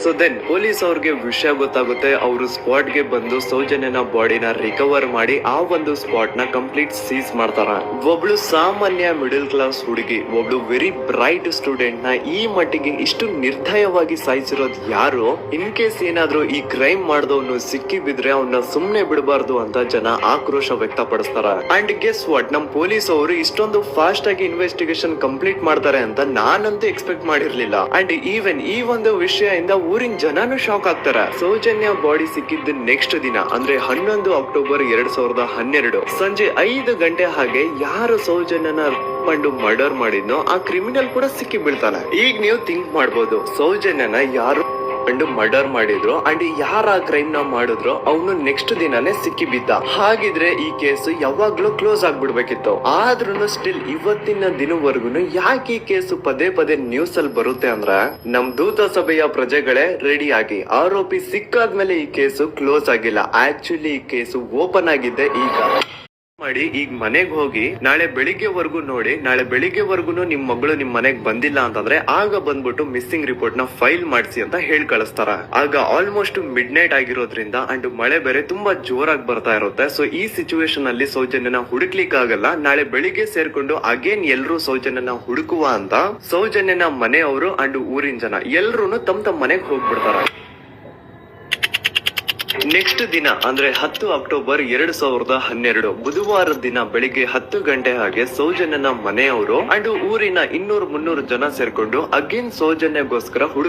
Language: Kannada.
ಸೊ ದೆನ್ ಪೊಲೀಸ್ ಅವ್ರಿಗೆ ವಿಷಯ ಗೊತ್ತಾಗುತ್ತೆ. ಅವರು ಸ್ಪಾಟ್ಗೆ ಬಂದು ಸೌಜನ್ಯನ ಬಾಡಿನ ರಿಕವರ್ ಮಾಡಿ ಆ ಒಂದು ಸ್ಪಾಟ್ನ ಕಂಪ್ಲೀಟ್ ಸೀಸ್ ಮಾಡ್ತಾರ. ಒಬ್ಳು ಸಾಮಾನ್ಯ ಮಿಡಲ್ ಕ್ಲಾಸ್ ಹುಡುಗಿ, ಒಬ್ಳು ವೆರಿ ಬ್ರೈಟ್ ಸ್ಟೂಡೆಂಟ್ನ ಈ ಮಟ್ಟಿಗೆ ಇಷ್ಟು ನಿರ್ದಯವಾಗಿ ಸಾಯಿಸಿರೋದು ಯಾರು? ಇನ್ ಕೇಸ್ ಏನಾದ್ರು ಈ ಕ್ರೈಮ್ ಮಾಡ್ದವನು ಸಿಕ್ಕಿ ಬಿದ್ರೆ ಅವನ್ನ ಸುಮ್ನೆ ಬಿಡಬಾರ್ದು ಅಂತ ಜನ ಆಕ್ರೋಶ ವ್ಯಕ್ತಪಡಿಸ್ತಾರ. ಅಂಡ್ ಗೆಸ್ ವಾಟ್ ನಮ್ ಪೊಲೀಸ್ ಅವರು ಇಷ್ಟೊಂದು ಫಾಸ್ಟ್ ಆಗಿ ಇನ್ವೆಸ್ಟಿಗೇಷನ್ ಕಂಪ್ಲೀಟ್ ಮಾಡ್ತಾರೆ ಅಂತ ನಾನಂತೂ ಎಕ್ಸ್ಪೆಕ್ಟ್ ಮಾಡಿರ್ಲಿಲ್ಲ. ಅಂಡ್ ಈವನ್ ಈ ಒಂದು ವಿಷಯದಿಂದ ಊರಿನ ಜನನು ಶಾಕ್ ಆಗ್ತಾರ. ಸೌಜನ್ಯ ಬಾಡಿ ಸಿಕ್ಕಿದ್ದು ನೆಕ್ಸ್ಟ್ ದಿನ, ಅಂದ್ರೆ ಹನ್ನೊಂದು ಅಕ್ಟೋಬರ್ ಎರಡ್ ಸಾವಿರದ ಹನ್ನೆರಡು. ಸಂಜೆ ಐದು ಗಂಟೆ ಹಾಗೆ ಯಾರು ಸೌಜನ್ಯನ ಕಂಡು ಮರ್ಡರ್ ಮಾಡಿದ್ನೋ, ಆ ಕ್ರಿಮಿನಲ್ ಕೂಡ ಸಿಕ್ಕಿ ಬೀಳ್ತಾನೆ ಈಗ ನೀವು ಥಿಂಕ್ ಮಾಡ್ಬೋದು, ಸೌಜನ್ಯನ ಯಾರು ಕಂಡು ಮರ್ಡರ್ ಮಾಡಿದ್ರು ಅಂಡ್ ಯಾರ ಕ್ರೈಮ್ನ ಮಾಡಿದ್ರು, ಅವನು ನೆಕ್ಸ್ಟ್ ದಿನಾನೇ ಸಿಕ್ಕಿ ಬಿದ್ದ. ಹಾಗಿದ್ರೆ ಈ ಕೇಸು ಯಾವಾಗ್ಲೂ ಕ್ಲೋಸ್ ಆಗ್ಬಿಡ್ಬೇಕಿತ್ತು. ಆದ್ರೂ ಸ್ಟಿಲ್ ಇವತ್ತಿನ ದಿನವರೆಗೂ ಯಾಕೆ ಈ ಕೇಸು ಪದೇ ಪದೇ ನ್ಯೂಸ್ ಅಲ್ಲಿ ಬರುತ್ತೆ ಅಂದ್ರ, ನಮ್ ದೂತ ಸಭೆಯ ಪ್ರಜೆಗಳೇ ರೆಡಿ ಆಗಿ ಆರೋಪಿ ಸಿಕ್ಕಾದ್ಮೇಲೆ ಈ ಕೇಸು ಕ್ಲೋಸ್ ಆಗಿಲ್ಲ. ಆಕ್ಚುಲಿ ಈ ಕೇಸು ಓಪನ್ ಆಗಿದ್ದೆ ಈಗ. ಮಾಡಿ ಈಗ ಮನೆಗೆ ಹೋಗಿ ನಾಳೆ ಬೆಳಿಗ್ಗೆವರೆಗೂ ನೋಡಿ, ನಾಳೆ ಬೆಳಿಗ್ಗೆವರೆಗೂ ನಿಮ್ ಮಗಳು ನಿಮ್ ಮನೆಗ್ ಬಂದಿಲ್ಲ ಅಂತಂದ್ರೆ ಆಗ ಬಂದ್ಬಿಟ್ಟು ಮಿಸ್ಸಿಂಗ್ ರಿಪೋರ್ಟ್ನ ಫೈಲ್ ಮಾಡಿಸಿ ಅಂತ ಹೇಳಿ ಕಳಿಸ್ತಾರ. ಆಗ ಆಲ್ಮೋಸ್ಟ್ ಮಿಡ್ ನೈಟ್ ಆಗಿರೋದ್ರಿಂದ ಅಂಡ್ ಮಳೆ ಬೇರೆ ತುಂಬಾ ಜೋರಾಗಿ ಬರ್ತಾ ಇರುತ್ತೆ. ಸೊ ಈ ಸಿಚುವೇಶನ್ ಅಲ್ಲಿ ಸೌಜನ್ಯನ ಹುಡುಕ್ಲಿಕ್ಕೆ ಆಗಲ್ಲ ನಾಳೆ ಬೆಳಿಗ್ಗೆ ಸೇರ್ಕೊಂಡು ಅಗೇನ್ ಎಲ್ರು ಸೌಜನ್ಯನ ಹುಡುಕುವ ಅಂತ ಸೌಜನ್ಯನ ಮನೆಯವರು ಅಂಡ್ ಊರಿನ ಜನ ಎಲ್ರು ತಮ್ಮ ತಮ್ಮ ಮನೆಗ್ ಹೋಗ್ಬಿಡ್ತಾರ. ನೆಕ್ಸ್ಟ್ ದಿನ, ಅಂದ್ರೆ ಹತ್ತು ಅಕ್ಟೋಬರ್ ಎರಡ್ ಸಾವಿರದ ಹನ್ನೆರಡು, ಬುಧವಾರ ದಿನ ಬೆಳಿಗ್ಗೆ ಹತ್ತು ಗಂಟೆ ಹಾಗೆ ಸೌಜನ್ಯನ ಮನೆಯವರು, ಅಂಡ್ ಊರಿನ ಇನ್ನೂರು ಮುನ್ನೂರು ಜನ ಸೇರ್ಕೊಂಡು ಅಗೇನ್ ಸೌಜನ್ಯಗೋಸ್ಕರ